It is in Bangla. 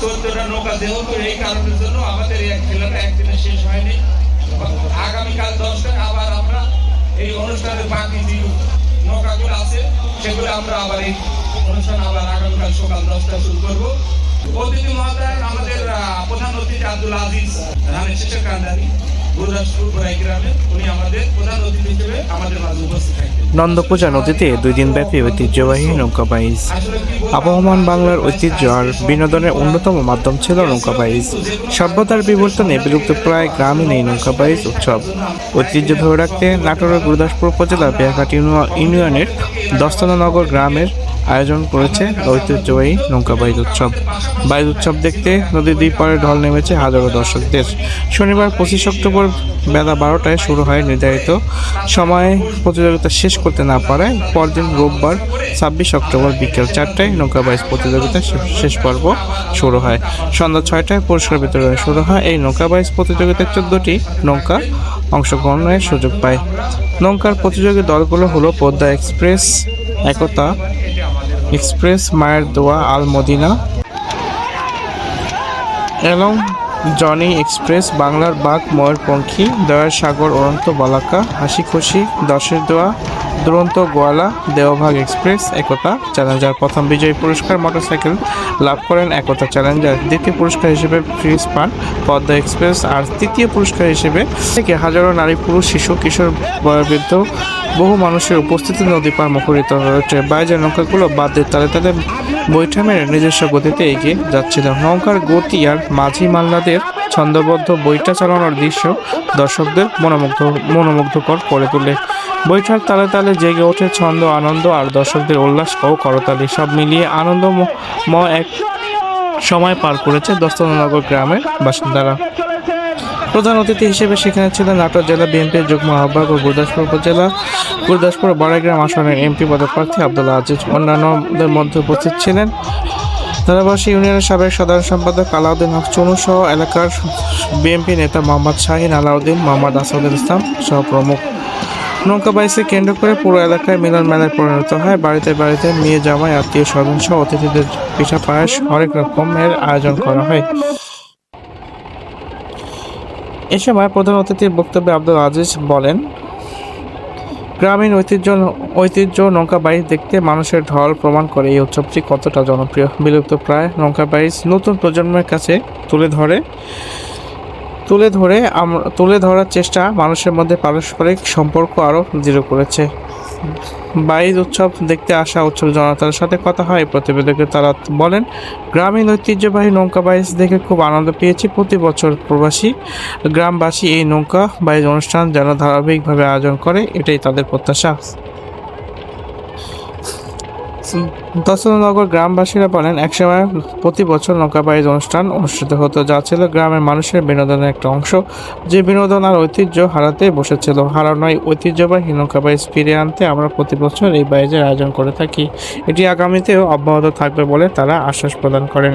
চোদ্দটা নৌকা এই কারণের জন্য আমাদের এক খেলাটা একদিনে শেষ হয়নি। আগামীকাল দশটা আবার আমরা এই অনুষ্ঠানের বাকি যে নৌকাগুলো আছে, সেগুলো আমরা আবার এই অনুষ্ঠান আবার আগামীকাল সকাল দশটা শুরু করব। অতিথি মহোদয় আমাদের প্রধান অতিথি আব্দুল আজিজ রানের শেষের কান্দারি গুরুদাসপুর গ্রামে। উনি আমাদের প্রধান অতিথি হিসেবে আমাদের মাঝে উপস্থিত। নন্দপূজা নদীতে দুই দিন ব্যাপী ঐতিহ্যবাহী নৌকা বলব? আবহমান বাংলার ঐতিহ্য আর বিনোদনের অন্যতম মাধ্যম ছিল নৌকা বাইজ সভ্যতার বিবর্তনে বিলুপ্ত প্রায় গ্রামীণ এই নৌকা বাইজ উৎসব ঐতিহ্য ধরে রাখতে নাটোরের গুরুদাসপুর উপজেলা বেহাঘাট ইউনি- ইউনিয়নের দস্তানানগর গ্রামের আয়োজন করেছে ঐতিহ্যবাহী নৌকা বাইচ উৎসব। বাইচ উৎসব দেখতে নদীর দুই পারে ঢল নেমেছে হাজারো দর্শকদের। শনিবার পঁচিশ অক্টোবর বেলা বারোটায় শুরু হয় নির্ধারিত সময়ে প্রতিযোগিতা শেষ করতে না পারায় পরদিন রোববার ছাব্বিশ অক্টোবর বিকেল চারটায় নৌকা বাইচ প্রতিযোগিতা শেষ পর্ব শুরু হয়। সন্ধ্যা ছয়টায় পুরস্কার বিতরণ শুরু হয়। এই নৌকা বাইচ প্রতিযোগিতায় চোদ্দটি নৌকা অংশগ্রহণের সুযোগ পায়। নৌকার প্রতিযোগী দলগুলো হলো পদ্মা এক্সপ্রেস, একতা এক্সপ্রেস, মায়ের দোয়া আল মদিনা এবং জনি এক্সপ্রেস, বাংলার বাঘ, ময়ূরপঙ্খী দয়ার সাগর অনন্ত বলাকা হাসি খুশি দশের দোয়া দুরন্ত গোয়ালা দেওভাগ এক্সপ্রেস, একতা চ্যালেঞ্জার। প্রথম বিজয়ী পুরস্কার মোটরসাইকেল লাভ করেন একতা চ্যালেঞ্জার। দ্বিতীয় পুরস্কার হিসেবে ফ্রিজ পান পদ্মা এক্সপ্রেস আর তৃতীয় পুরস্কার হিসেবে থেকে হাজারো নারী, পুরুষ, শিশু, কিশোর, বয়োবৃদ্ধ, বহু মানুষের উপস্থিতি নদী পার মুখরিত হয়েছে। বাইরের নৌকাগুলো বাদের তালে তালে বৈঠা মেরে নিজস্ব গতিতে এগিয়ে যাচ্ছিল। নৌকার গতি আর মাঝি মাল্লাদের ছন্দবদ্ধ বইটা চালানোর দৃশ্য দর্শকদের মনোমুগ্ধ মনোমুগ্ধকর করে তোলে। বৈঠার তালে তালে জেগে ওঠে ছন্দ, আনন্দ আর দর্শকদের উল্লাস ও করতালি। সব মিলিয়ে আনন্দময় এক সময় পার করেছে দস্তনগর গ্রামের বাসিন্দারা। প্রধান অতিথি হিসেবে সেখানে ছিলেন নাটোর জেলা বিএনপির যুগ্ম আহ্বায়ক ও গুরদাসপুর উপজেলা গুরদাসপুর বাড়াইগ্রাম আসনের এমপি পদপ্রার্থী আব্দুল্লাহ আজিজ। অন্যান্যদের মধ্যে উপস্থিত ছিলেন ধারাবাসী ইউনিয়নের সাবেক সাধারণ সম্পাদক আলাউদ্দিন হক চুনু সহ এলাকার বিএনপি নেতা মোহাম্মদ শাহিন আলাউদ্দিন, মোহাম্মদ আসাদুল ইসলাম সহ প্রমুখ। নৌকা বাইসে কেন্দ্র করে পুরো এলাকায় মিলন মেলায় পরিণত হয়। বাড়িতে বাড়িতে মেয়ে জামাই, আত্মীয় স্বজন সহ অতিথিদের পিঠা পায়েস হরেক রকমের আয়োজন করা হয়। এ সময় প্রধান অতিথির বক্তব্যে আব্দুল আজিজ বলেন গ্রামীণ ঐতিহ্য ঐতিহ্য নৌকা বাইজ দেখতে মানুষের ঢল প্রমাণ করে এই উৎসবটি কতটা জনপ্রিয়। বিলুপ্ত প্রায় নৌকা বাইজ নতুন প্রজন্মের কাছে তুলে ধরে তুলে ধরে তুলে ধরার চেষ্টা মানুষের মধ্যে পারস্পরিক সম্পর্ক আরও দৃঢ় করেছে। বাইজ উৎসব দেখতে আসা উৎসব জনতার সাথে কথা হয়। প্রতিবেদকে তারা বলেন, গ্রামীণ ঐতিহ্যবাহী নৌকা বাইজ দেখে খুব আনন্দ পেয়েছি প্রতি বছর প্রবাসী। গ্রামবাসী এই নৌকা বাইজ অনুষ্ঠান যেন ধারাবাহিকভাবে আয়োজন করে, এটাই তাদের প্রত্যাশা। দশনগর গ্রামবাসীরা বলেন, একসময় প্রতি বছর নৌকাবাইজ অনুষ্ঠান অনুষ্ঠিত হতো, যা ছিল গ্রামের মানুষের বিনোদনের একটা অংশ। যে বিনোদন আর ঐতিহ্য হারাতে বসেছিল হারানোয় ঐতিহ্যবাহী নৌকাবাইজ ফিরে আনতে আমরা প্রতি বছর এই বাইজের আয়োজন করে থাকি। এটি আগামীতেও অব্যাহত থাকবে বলে তারা আশ্বাস প্রদান করেন।